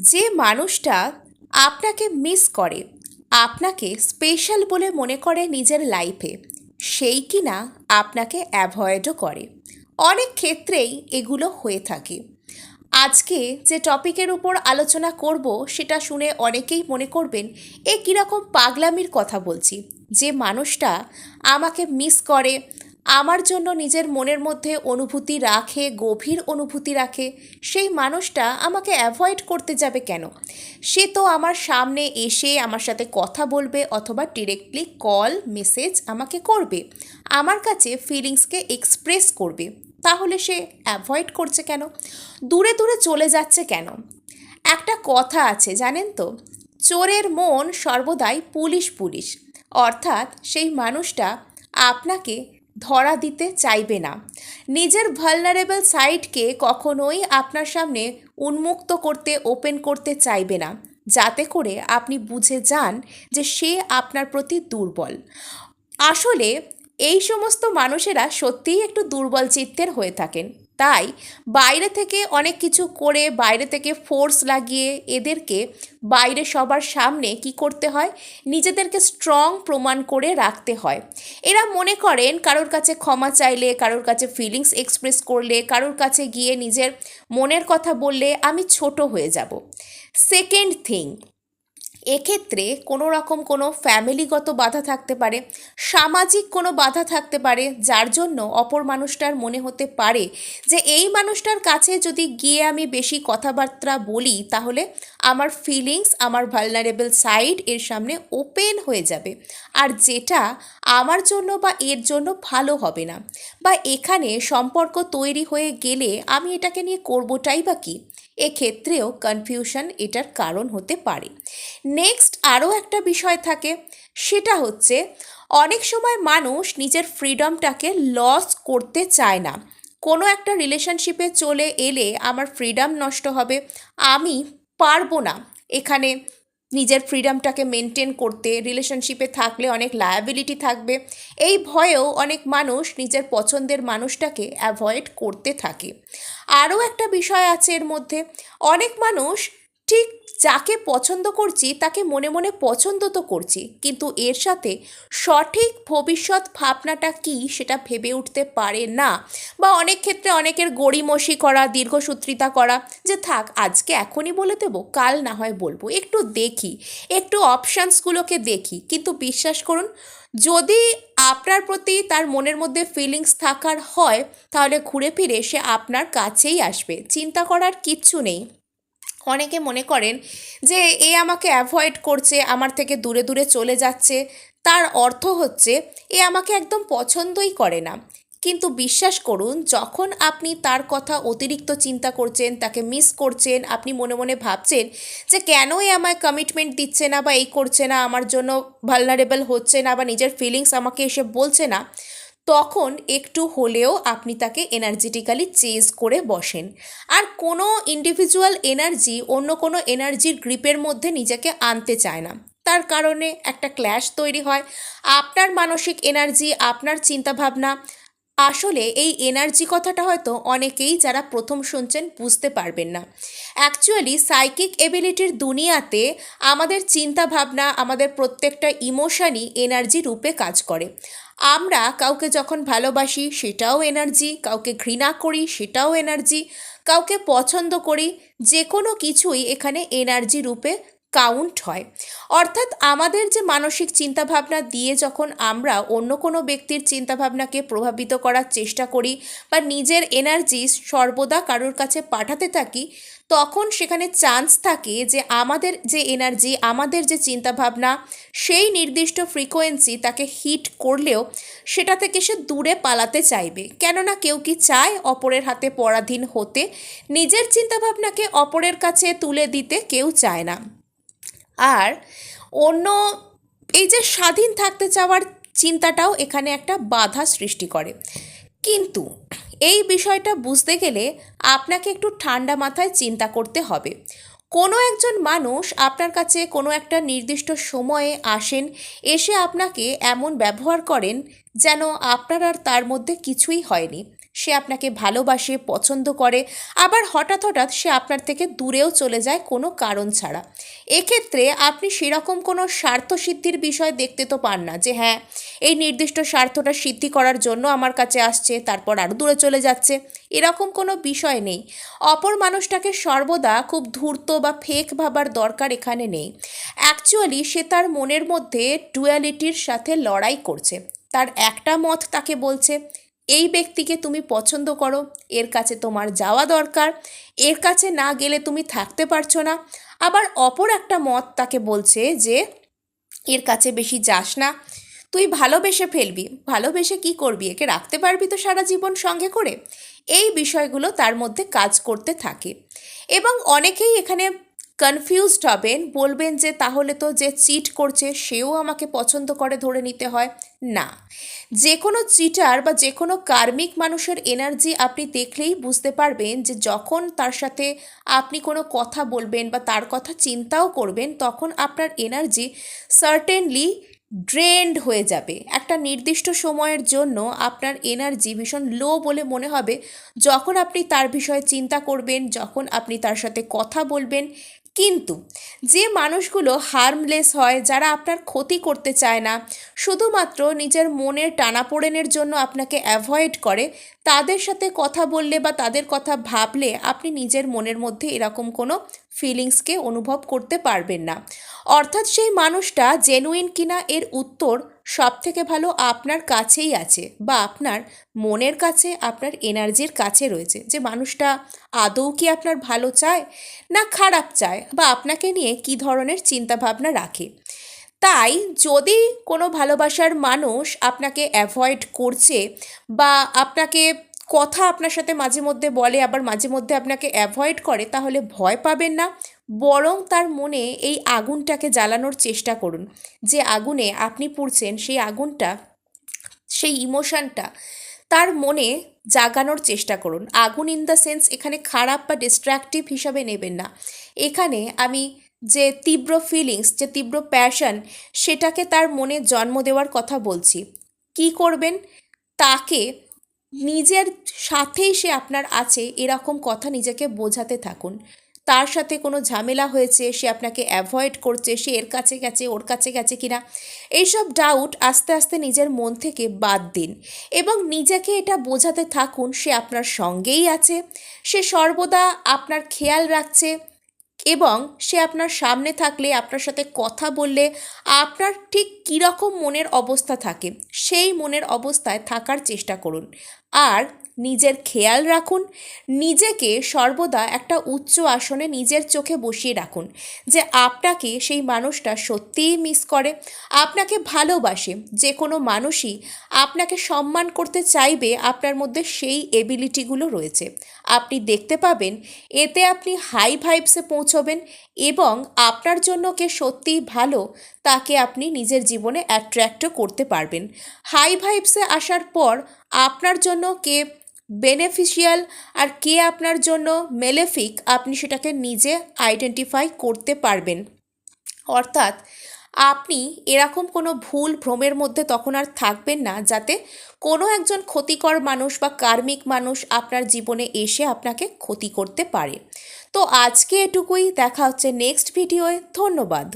যে মানুষটা আপনাকে মিস করে, আপনাকে স্পেশাল বলে মনে করে নিজের লাইফে সেই কি না আপনাকে অ্যাভয়েডও করে। অনেক ক্ষেত্রেই এগুলো হয়ে থাকে। আজকে যে টপিকের উপর আলোচনা করব, সেটা শুনে অনেকেই মনে করবেন, এ কীরকম পাগলামির কথা বলছি। যে মানুষটা আমাকে মিস করে আমার জন্য নিজের মনের মধ্যে অনুভূতি রাখে, গভীর অনুভূতি রাখে, সেই মানুষটা আমাকে অ্যাভয়েড করতে যাবে কেন? সে তো আমার সামনে এসে আমার সাথে কথা বলবে অথবা ডিরেক্টলি কল মেসেজ আমাকে করবে। আমার কাছে ফিলিংসকে এক্সপ্রেস করবে। তাহলে সে অ্যাভয়েড করছে কেন? দূরে দূরে চলে যাচ্ছে কেন? একটা কথা আছে, জানেন তো? চোরের মন সর্বদাই পুলিশ পুলিশ অর্থাৎ সেই মানুষটা আপনাকে ধরা দিতে চাইবে না। নিজের ভালনারেবল সাইটকে কখনোই আপনার সামনে উন্মুক্ত করতে ওপেন করতে চাইবে না। যাতে করে আপনি বুঝে যান যে সে আপনার প্রতি দুর্বল। আসলে এই সমস্ত মানুষেরা সত্যিই একটু দুর্বল চিত্তের হয়ে থাকেন। তাই বাইরে থেকে অনেক কিছু করে বাইরে থেকে ফোর্স লাগিয়ে এদেরকে বাইরে সবার সামনে কি করতে হয়? নিজেদেরকে স্ট্রং প্রমাণ করে রাখতে হয়। এরা মনে করেন কারোর কাছে ক্ষমা চাইলে, কারোর কাছে ফিলিংস এক্সপ্রেস করলে, কারোর কাছে গিয়ে নিজের মনের কথা বললে, আমি ছোট হয়ে যাব। সেকেন্ড থিং এক্ষেত্রে কোনো রকম কোনো ফ্যামিলিগত বাধা থাকতে পারে, সামাজিক কোনো বাধা থাকতে পারে, যার জন্য অপর মানুষটার মনে হতে পারে যে এই মানুষটার কাছে যদি গিয়ে আমি বেশি কথাবার্তা বলি, তাহলে আমার ফিলিংস আমার ভালনারেবল সাইড এর সামনে ওপেন হয়ে যাবে। আর যেটা আমার জন্য বা এর জন্য ভালো হবে না। বা এখানে সম্পর্ক তৈরি হয়ে গেলে আমি এটাকে নিয়ে করবোটাই বা কী? এক্ষেত্রেও কনফিউশন এটার কারণ হতে পারে। নেক্সট আরও একটা বিষয় থাকে, সেটা হচ্ছে অনেক সময় মানুষ নিজের ফ্রিডমটাকে লস করতে চায় না। কোনো একটা রিলেশনশিপে চলে এলে আমার ফ্রিডম নষ্ট হবে, আমি পারব না। এখানে নিজের ফ্রিডমটাকে মেনটেন করতে রিলেশনশিপে থাকলে অনেক লায়াবিলিটি থাকবে। এই ভয়েও অনেক মানুষ নিজের পছন্দের মানুষটাকে অ্যাভয়েড করতে থাকে। আরও একটা বিষয় আছে এর মধ্যে। অনেক মানুষ ঠিক যাকে পছন্দ করছি, তাকে মনে মনে পছন্দ তো করছি, কিন্তু এর সাথে সঠিক ভবিষ্যৎ ভাবনাটা কি সেটা ভেবে উঠতে পারে না। বা অনেক ক্ষেত্রে অনেকের গড়িমসি করা, দীর্ঘসূত্রিতা করা, যে থাক, আজকে এখনই বলে দেবো, কাল না হয় বলব। একটু দেখি, একটু অপশানসগুলোকে দেখি, কিন্তু বিশ্বাস করুন, যদি আপনার প্রতি তার মনের মধ্যে ফিলিংস থাকার হয়, তাহলে ঘুরে ফিরে সে আপনার কাছেই আসবে। চিন্তা করার কিচ্ছু নেই। অনেকে মনে করেন যে এ আমাকে অ্যাভয়েড করছে, আমার থেকে দূরে দূরে চলে যাচ্ছে। তার অর্থ হচ্ছে এ আমাকে একদম পছন্দই করে না। কিন্তু বিশ্বাস করুন, যখন আপনি তার কথা অতিরিক্ত চিন্তা করছেন, তাকে মিস করছেন, আপনি মনে মনে ভাবছেন যে কেন এ আমায় কমিটমেন্ট দিচ্ছে না বা এই করছে না, আমার জন্য ভালনারেবল হচ্ছে না বা নিজের ফিলিংস আমাকে এসে বলছে না তখন একটু হলেও আপনি তাকে এনার্জেটিক্যালি চেজ করে বসেন। আর কোনো ইন্ডিভিজুয়াল এনার্জি অন্য কোনো এনার্জির গ্রিপের মধ্যে নিজেকে আনতে চায় না। তার কারণে একটা ক্ল্যাশ তৈরি হয়। আপনার মানসিক এনার্জি আপনার চিন্তাভাবনা আসলে এই এনার্জি কথাটা হয়তো অনেকেই যারা প্রথম শুনছেন বুঝতে পারবেন না। অ্যাকচুয়ালি সাইকিক এবিলিটির দুনিয়াতে আমাদের চিন্তাভাবনা, আমাদের প্রত্যেকটা ইমোশানই এনার্জি রূপে কাজ করে। আমরা কাউকে যখন ভালোবাসি, সেটাও এনার্জি কাউকে ঘৃণা করি, সেটাও এনার্জি কাউকে পছন্দ করি যে কোনো কিছুই এখানে এনার্জি রূপে কাউন্ট হয়। অর্থাৎ আমাদের যে মানসিক চিন্তাভাবনা দিয়ে যখন আমরা অন্য কোনো ব্যক্তির চিন্তাভাবনাকে প্রভাবিত করার চেষ্টা করি বা নিজের এনার্জি সর্বদা কারোর কাছে পাঠাতে থাকি, তখন সেখানে চান্স থাকে যে আমাদের যে এনার্জি আমাদের যে চিন্তাভাবনা, সেই নির্দিষ্ট ফ্রিকোয়েন্সি তাকে হিট করলেও সেটা থেকে সে দূরে পালাতে চাইবে। কেননা কেউ কি চায় অপরের হাতে পরাধীন হতে? নিজের চিন্তাভাবনাকে অপরের কাছে তুলে দিতে কেউ চায় না। আর অন্য এই যে স্বাধীন থাকতে চাওয়ার চিন্তাটাও এখানে একটা বাধা সৃষ্টি করে। কিন্তু এই বিষয়টা বুঝতে গেলে আপনাকে একটু ঠান্ডা মাথায় চিন্তা করতে হবে। কোনো একজন মানুষ আপনার কাছে কোনো একটা নির্দিষ্ট সময়ে আসেন, এসে আপনাকে এমন ব্যবহার করেন যেন আপনার আর তার মধ্যে কিছুই হয়নি। সে আপনাকে ভালোবাসে, পছন্দ করে। আবার হঠাৎ হঠাৎ সে আপনার থেকে দূরেও চলে যায় কোনো কারণ ছাড়া। এক্ষেত্রে আপনি সেরকম কোনো স্বার্থ সিদ্ধির বিষয় দেখতে তো পান না যে হ্যাঁ এই নির্দিষ্ট স্বার্থটা সিদ্ধি করার জন্য আমার কাছে আসছে, তারপর আরও দূরে চলে যাচ্ছে। এরকম কোনো বিষয় নেই। অপর মানুষটাকে সর্বদা খুব ধূর্ত বা ফেক ভাবার দরকার এখানে নেই। অ্যাকচুয়ালি সে তার মনের মধ্যে ডুয়ালিটির সাথে লড়াই করছে। তার একটা মত তাকে বলছে এই ব্যক্তিকে তুমি পছন্দ করো, এর কাছে তোমার যাওয়া দরকার, এর কাছে না গেলে তুমি থাকতে পারছ না। আবার অপর একটা মত তাকে বলছে যে, এর কাছে বেশি যাস না, তুই ভালোবেসে ফেলবি। ভালোবেসে কি করবি? একে রাখতে পারবি তো সারা জীবন সঙ্গে করে? এই বিষয়গুলো তার মধ্যে কাজ করতে থাকে। এবং অনেকেই এখানে কনফিউজড হবেন, বলবেন যে তাহলে তো যে চিট করছে সেও আমাকে পছন্দ করে ধরে নিতে হয়। না। যে কোনো চিটার বা যে কোনো কার্মিক মানুষের এনার্জি আপনি দেখলেই বুঝতে পারবেন যে যখন তার সাথে আপনি কোনো কথা বলবেন বা তার কথা চিন্তাও করবেন, তখন আপনার এনার্জি সার্টেনলি ড্রেন্ড হয়ে যাবে। একটা নির্দিষ্ট সময়ের জন্য আপনার এনার্জি ভীষণ লো বলে মনে হবে। যখন আপনি তার বিষয়ে চিন্তা করবেন, যখন আপনি তার সাথে কথা বলবেন কিন্তু যে মানুষগুলো হার্মলেস হয়, যারা আপনার ক্ষতি করতে চায় না, শুধুমাত্র নিজের মনের টানাপোড়েনের জন্য আপনাকে অ্যাভয়েড করে, তাদের সাথে কথা বললে বা তাদের কথা ভাবলে আপনি নিজের মনের মধ্যে এরকম কোনো ফিলিংসকে অনুভব করতে পারবেন না। অর্থাৎ সেই মানুষটা জেনুইন কিনা এর উত্তর সব থেকে ভালো আপনার কাছেই আছে বা আপনার মনের কাছে, আপনার এনার্জির কাছে রয়েছে। যে মানুষটা আদৌ কি আপনার ভালো চায় না খারাপ চায় বা আপনাকে নিয়ে কী ধরনের চিন্তাভাবনা রাখে। তাই যদি কোনো ভালোবাসার মানুষ আপনাকে অ্যাভয়েড করছে বা আপনাকে কথা আপনার সাথে মাঝে মধ্যে বলে, আবার মাঝে মধ্যে আপনাকে অ্যাভয়েড করে, তাহলে ভয় পাবেন না। বরং তার মনে এই আগুনটাকে জ্বালানোর চেষ্টা করুন, যে আগুনে আপনি পুড়ছেন, সেই আগুনটা, সেই ইমোশানটা তার মনে জাগানোর চেষ্টা করুন। আগুন ইন দ্য সেন্স এখানে খারাপ বা ডিস্ট্রাকটিভ হিসাবে নেবেন না। এখানে আমি যে তীব্র ফিলিংস যে তীব্র প্যাশন সেটাকে তার মনে জন্ম দেওয়ার কথা বলছি। কি করবেন? তাকে নিজের সাথেই সে আপনার আছে, এরকম কথা নিজেকে বোঝাতে থাকুন। তার সাথে কোনো ঝামেলা হয়েছে, সে আপনাকে অ্যাভয়েড করছে, সে এর কাছে গেছে, ওর কাছে গেছে কিনা, এইসব ডাউট আস্তে আস্তে নিজের মন থেকে বাদ দিন এবং নিজেকে এটা বোঝাতে থাকুন, সে আপনার সঙ্গেই আছে, সে সর্বদা আপনার খেয়াল রাখছে এবং সে আপনার সামনে থাকলে, আপনার সাথে কথা বললে, আপনার ঠিক কীরকম মনের অবস্থা থাকে, সেই মনের অবস্থায় থাকার চেষ্টা করুন। আর নিজের খেয়াল রাখুন, নিজেকে সর্বদা একটা উচ্চ আসনে নিজের চোখে বসিয়ে রাখুন যে আপনাকে সেই মানুষটা সত্যিই মিস করে, আপনাকে ভালোবাসে, যে কোনো মানুষই আপনাকে সম্মান করতে চাইবে, আপনার মধ্যে সেই এবিলিটিগুলো রয়েছে। আপনি দেখতে পাবেন, এতে আপনি হাই ভাইবসে পৌঁছবেন এবং আপনার জন্য কে সত্যিই ভালো, তাকে আপনি নিজের জীবনে অ্যাট্রাক্টও করতে পারবেন। হাই ভাইবসে আসার পর আপনার জন্য, কে বেনিফিশিয়াল আর কে আপনার জন্য মেলেফিক আপনি সেটাকে নিজে আইডেন্টিফাই করতে পারবেন। অর্থাৎ, আপনি এরকম কোনো ভুল ভ্রমের মধ্যে তখন আর থাকবেন না, যাতে কোনো একজন ক্ষতিকর মানুষ বা কার্মিক মানুষ আপনার জীবনে এসে আপনাকে ক্ষতি করতে পারে। তো আজকে এটুকুই, দেখা হচ্ছে নেক্সট ভিডিওয়ে ধন্যবাদ।